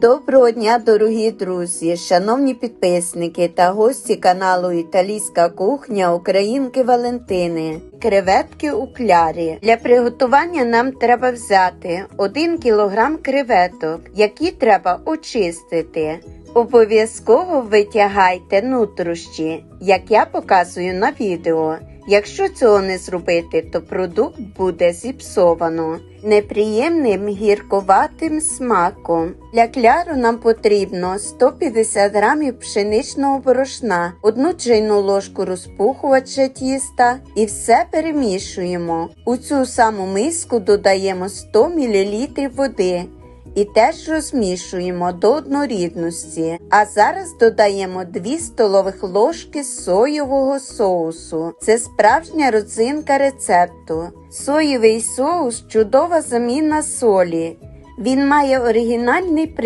Доброго дня, дорогі друзі, шановні підписники та гості каналу Італійська кухня Українки Валентини. Креветки у клярі. Для приготування нам треба взяти 1 кг креветок, які треба очистити. Обов'язково витягайте нутрощі, як я показую на відео. Якщо цього не зробити, то продукт буде зіпсовано неприємним гірковатим смаком. Для кляру нам потрібно 150 грамів пшеничного борошна, одну чайну ложку розпухувача тіста і все перемішуємо. У цю саму миску додаємо 100 мл води і теж розмішуємо до однорідності. А зараз додаємо 2 столових ложки соєвого соусу. Це справжня родзинка рецепту. Соєвий соус чудова заміна солі. Він має оригінальний присмак.